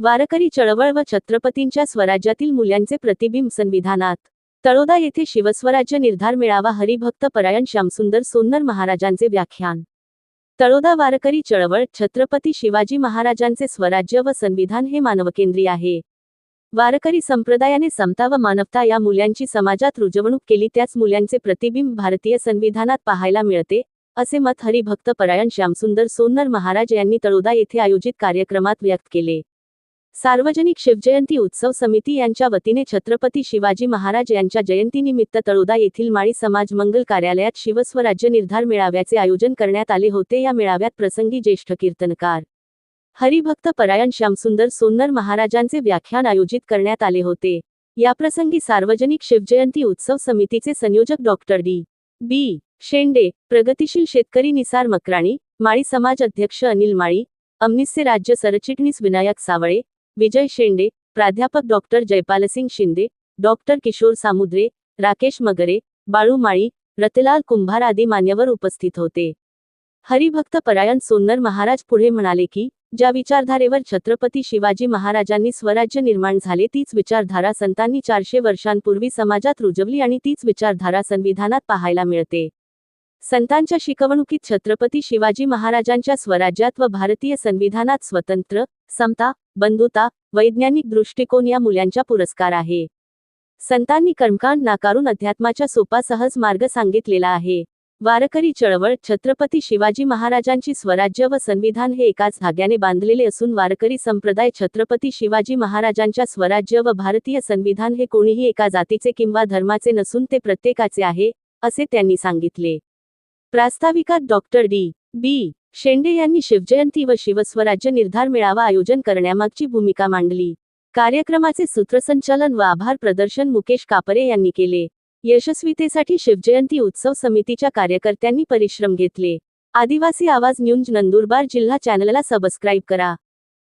वारकरी चळवळ व छत्रपतींच्या स्वराज्यातील मूल्यांचे प्रतिबिंब संविधानात. तळोदा येथे शिवस्वराज्य निर्धार मेळावा हरिभक्त परायण श्यामसुंदर सोन्नर महाराजांचे व्याख्यान. तळोदा वारकरी चळवळ छत्रपती शिवाजी महाराजांचे स्वराज्य व संविधान हे मानवकेंद्री आहे. वारकरी संप्रदायाने समता व मानवता या मूल्यांची समाजात रुजवणूक केली त्याच मूल्यांचे प्रतिबिंब भारतीय संविधानात पाहायला मिळते असे मत हरिभक्त परायण श्यामसुंदर सोन्नर महाराज यांनी तळोदा येथे आयोजित कार्यक्रमात व्यक्त केले. सार्वजनिक शिवजयंती उत्सव समिती यांच्या वतीने छत्रपती शिवाजी महाराज यांच्या जयंतीनिमित्त तळोदा येथील माळी समाज मंगल कार्यालयात शिवस्वराज्य निर्धार मेळाव्याचे आयोजन करण्यात आले होते. या मेळाव्यात प्रसंगी ज्येष्ठ कीर्तनकार हरिभक्त परायण श्यामसुंदर सोन्नर महाराजांचे व्याख्यान आयोजित करण्यात आले होते. याप्रसंगी सार्वजनिक शिवजयंती उत्सव समितीचे संयोजक डॉक्टर डी. बी. शेंडे प्रगतिशील शेतकरी निसार मकराणी माळी समाज अध्यक्ष अनिल माळी अमनिसचे राज्य सरचिटणीस विनायक सावळे विजय शेंडे प्राध्यापक डॉक्टर जयपालसिंग शिंदे डॉक्टर किशोर सामुद्रे राकेश मगरे बाळू माळी रतलाल कुंभार आदी मान्यवर उपस्थित होते. हरिभक्त परायण सोन्नर महाराज पुढे म्हणाले की ज्या विचारधारेवर छत्रपती शिवाजी महाराजांनी स्वराज्य निर्माण झाले तीच विचारधारा संतांनी चारशे वर्षांपूर्वी समाजात रुजवली आणि तीच विचारधारा संविधानात पाहायला मिळते. संतांच्या शिकवणुकीत छत्रपती शिवाजी महाराजांच्या स्वराज्यात व भारतीय संविधानात स्वतंत्र समता बंधुता वैज्ञानिक दृष्टिकोन या मूल्यांचा पुरस्कार आहे. संतांनी कर्मकांड नाकारून अध्यात्माच्या सोपा सहज मार्ग सांगितलेला आहे. वारकरी चळवळ छत्रपती शिवाजी महाराजांची स्वराज्य व संविधान हे एकाच धाग्याने बांधलेले असून वारकरी संप्रदाय छत्रपती शिवाजी महाराजांच्या स्वराज्य व भारतीय संविधान हे कोणीही एका जातीचे किंवा धर्माचे नसून ते प्रत्येकाचे आहे असे त्यांनी सांगितले. प्रास्ताविकात डॉक्टर डी. बी. शेंडे यांनी शिवजयंती व शिवस्वराज्य निर्धार मेळावा आयोजन करण्यामागची भूमिका मांडली. कार्यक्रमाचे सूत्रसंचालन व आभार प्रदर्शन मुकेश कापरे यांनी केले. यशस्वीतेसाठी शिवजयंती उत्सव समितीच्या कार्यकर्त्यांनी परिश्रम घेतले. आदिवासी आवाज न्यूज नंदुरबार जिल्हा चॅनलला सबस्क्राईब करा.